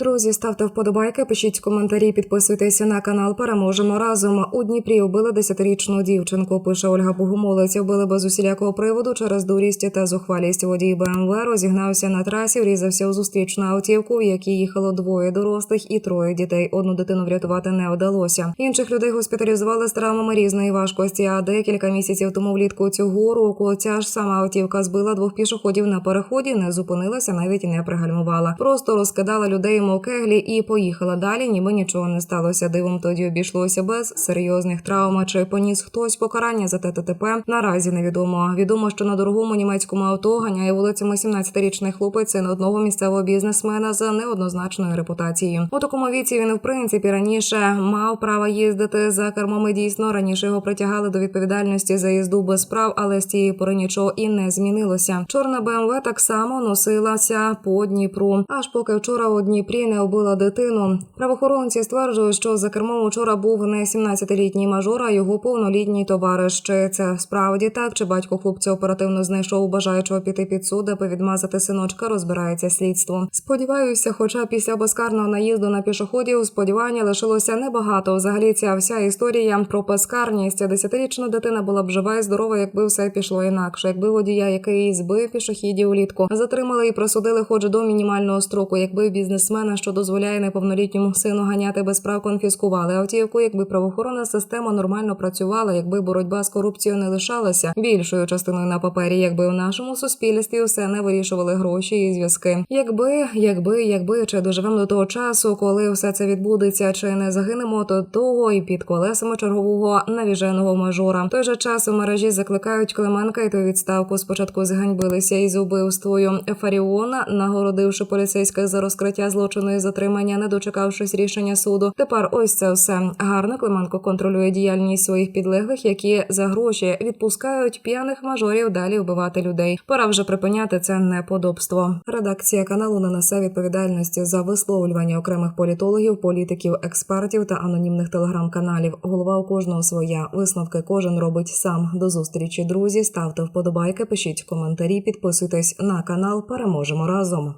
Друзі, ставте вподобайки, пишіть коментарі, підписуйтеся на канал. Переможемо разом. У Дніпрі вбили десятирічну дівчинку. Пише Ольга Богомолець. Вбили без усілякого приводу через дурість та зухвалість. Водій БМВ розігнався на трасі, врізався у зустрічну автівку, в якій їхало двоє дорослих і троє дітей. Одну дитину врятувати не вдалося. Інших людей госпіталізували з травмами різної важкості. А декілька місяців тому влітку цього року ця ж сама автівка збила двох пішоходів на переході, не зупинилася, навіть не пригальмувала. Просто розкидала людей мов кеглі і поїхала далі, ніби нічого не сталося. Дивом тоді обійшлося без серйозних травм. Чи поніс хтось покарання за ТТТП? Наразі невідомо. Відомо, що на дорогому німецькому авто ганяє вулицями 17-річний хлопець син одного місцевого бізнесмена з неоднозначною репутацією. У такому віці він в принципі раніше мав право їздити за кермом. І дійсно раніше його притягали до відповідальності за їзду без прав, але з тієї пори нічого і не змінилося. Чорна БМВ так само носилася по Дніпру. Аж поки вчора у Дніпрі не вбила дитину. Правоохоронці стверджують, що за кермом учора був не 17-літній мажор, а його повнолітній товариш. Чи це справді так? Чи батько хлопця оперативно знайшов бажаючого піти під суд, аби відмазати синочка? Розбирається слідство. Сподіваюся, хоча після безкарного наїзду на пішоходів сподівання лишилося небагато. Взагалі, ця вся історія про безкарність. Десятирічна дитина була б жива і здорова, якби все пішло інакше. Якби водія, який збив пішохідів улітку, затримали і присудили хоч до мінімального строку, якби бізнесмена, що дозволяє неповнолітньому сину ганяти без прав, конфіскували автівку, якби правоохоронна система нормально працювала, якби боротьба з корупцією не лишалася більшою частиною на папері, якби у нашому суспільстві все не вирішували гроші і зв'язки. Якби, якби, якби чи доживемо до того часу, коли все це відбудеться, чи не загинемо, то того і під колесами чергового навіженого мажора. В той же час у мережі закликають Клименка йти у відставку. Спочатку зганьбилися із убивствою Фаріона, нагородивши поліцейських за розкриття злочину і затримання, не дочекавшись рішення суду. Тепер ось це все гарно. Клименко контролює діяльність своїх підлеглих, які за гроші відпускають п'яних мажорів далі вбивати людей. Пора вже припиняти це неподобство. Редакція каналу не несе відповідальності за висловлювання окремих політологів, політиків, експертів та анонімних телеграм-каналів. Голова у кожного своя. Висновки кожен робить сам. До зустрічі, друзі. Ставте вподобайки, пишіть коментарі, підписуйтесь на канал. Переможемо разом.